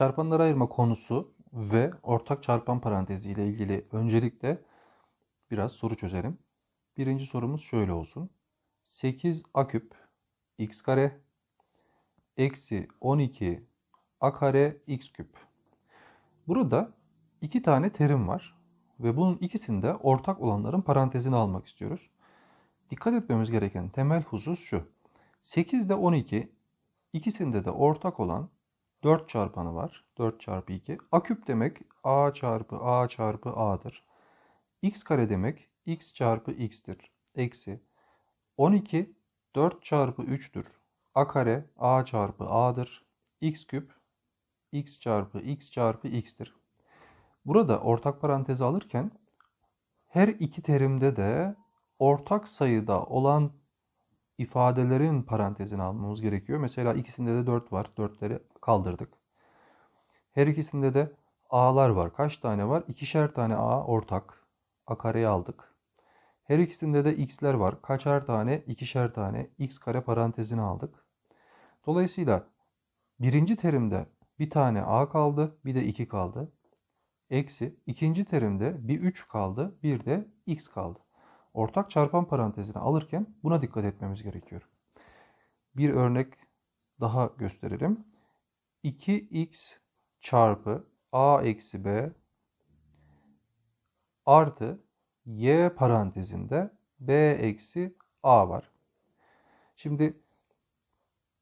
Çarpanları ayırma konusu ve ortak çarpan parantezi ile ilgili öncelikle biraz soru çözelim. Birinci sorumuz şöyle olsun. 8 a küp x kare eksi 12 a kare x küp. Burada iki tane terim var ve bunun ikisinde ortak olanların parantezini almak istiyoruz. Dikkat etmemiz gereken temel husus şu. 8 ile 12 ikisinde de ortak olan 4 çarpanı var. 4 çarpı 2. A küp demek A çarpı A çarpı A'dır. X kare demek X çarpı X'tir. Eksi 12 4 çarpı 3'tür. A kare A çarpı A'dır. X küp X çarpı X çarpı X'tir. Burada ortak parantezi alırken her iki terimde de ortak sayıda olan ifadelerin parantezini almamız gerekiyor. Mesela ikisinde de 4 var. 4'leri kaldırdık. Her ikisinde de a'lar var. Kaç tane var? İkişer tane a ortak. A kareyi aldık. Her ikisinde de x'ler var. Kaçar tane? İkişer tane. x kare parantezini aldık. Dolayısıyla birinci terimde bir tane a kaldı. Bir de 2 kaldı. Eksi ikinci terimde bir 3 kaldı. Bir de x kaldı ortak çarpan parantezini alırken buna dikkat etmemiz gerekiyor. Bir örnek daha gösterelim. 2x çarpı a eksi b artı y parantezinde b eksi a var. Şimdi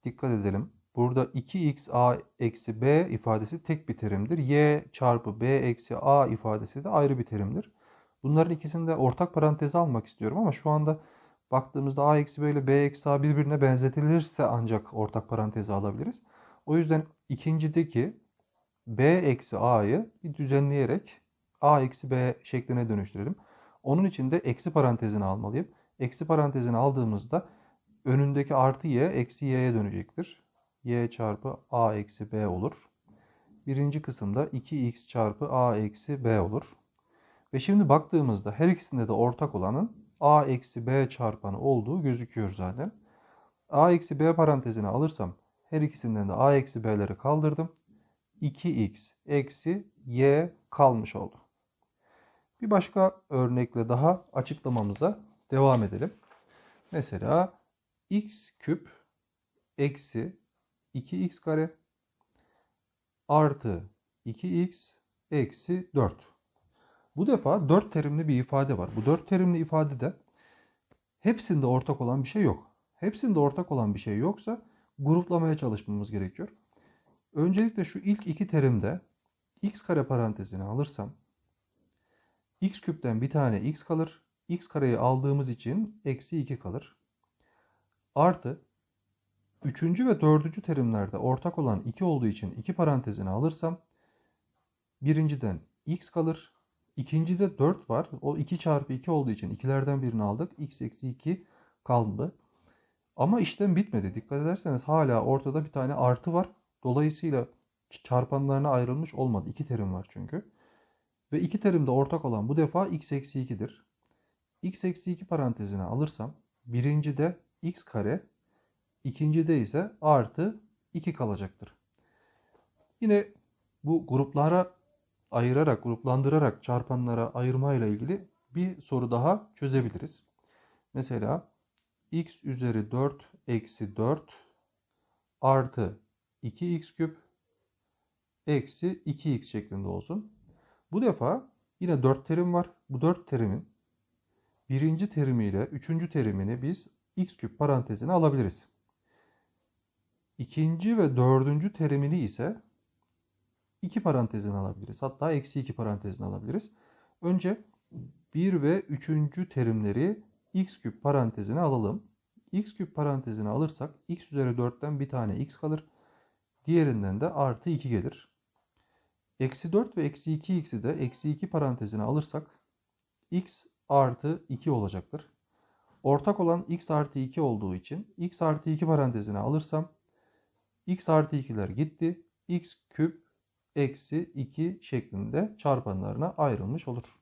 dikkat edelim. Burada 2x a eksi b ifadesi tek bir terimdir. y çarpı b eksi a ifadesi de ayrı bir terimdir. Bunların ikisini de ortak paranteze almak istiyorum ama şu anda baktığımızda a eksi b ile b eksi a birbirine benzetilirse ancak ortak paranteze alabiliriz. O yüzden ikincideki b eksi a'yı bir düzenleyerek a eksi b şekline dönüştürelim. Onun için de eksi parantezini almalıyım. Eksi parantezini aldığımızda önündeki artı y eksi y'ye dönecektir. y çarpı a eksi b olur. Birinci kısımda 2x çarpı a eksi b olur. Ve şimdi baktığımızda her ikisinde de ortak olanın a eksi b çarpanı olduğu gözüküyor zaten. a eksi b parantezine alırsam her ikisinden de a eksi b'leri kaldırdım. 2x eksi y kalmış oldu. Bir başka örnekle daha açıklamamıza devam edelim. Mesela x küp eksi 2x kare artı 2x eksi 4. Bu defa dört terimli bir ifade var. Bu dört terimli ifadede hepsinde ortak olan bir şey yok. Hepsinde ortak olan bir şey yoksa gruplamaya çalışmamız gerekiyor. Öncelikle şu ilk iki terimde x kare parantezini alırsam x küpten bir tane x kalır. x kareyi aldığımız için eksi 2 kalır. Artı üçüncü ve dördüncü terimlerde ortak olan 2 olduğu için iki parantezini alırsam birinciden x kalır. İkincide 4 var. O 2 çarpı 2 olduğu için ikilerden birini aldık. x eksi 2 kaldı. Ama işlem bitmedi. Dikkat ederseniz hala ortada bir tane artı var. Dolayısıyla çarpanlarına ayrılmış olmadı. İki terim var çünkü. Ve iki terimde ortak olan bu defa x eksi 2'dir. x eksi 2 parantezine alırsam birincide x kare, ikincide ise artı 2 kalacaktır. Yine bu gruplara ayırarak, gruplandırarak çarpanlara ayırmayla ilgili bir soru daha çözebiliriz. Mesela x üzeri 4 eksi 4 artı 2x küp eksi 2x şeklinde olsun. Bu defa yine 4 terim var. Bu 4 terimin birinci terimiyle üçüncü terimini biz x küp parantezine alabiliriz. İkinci ve dördüncü terimini ise 2 parantezini alabiliriz. Hatta eksi 2 parantezini alabiliriz. Önce 1 ve 3. terimleri x küp parantezine alalım. x küp parantezine alırsak x üzeri 4'ten bir tane x kalır. Diğerinden de artı 2 gelir. Eksi 4 ve eksi 2x'i de eksi 2 parantezine alırsak x artı 2 olacaktır. Ortak olan x artı 2 olduğu için x artı 2 parantezine alırsam x artı 2'ler gitti. x küp eksi 2 şeklinde çarpanlarına ayrılmış olur.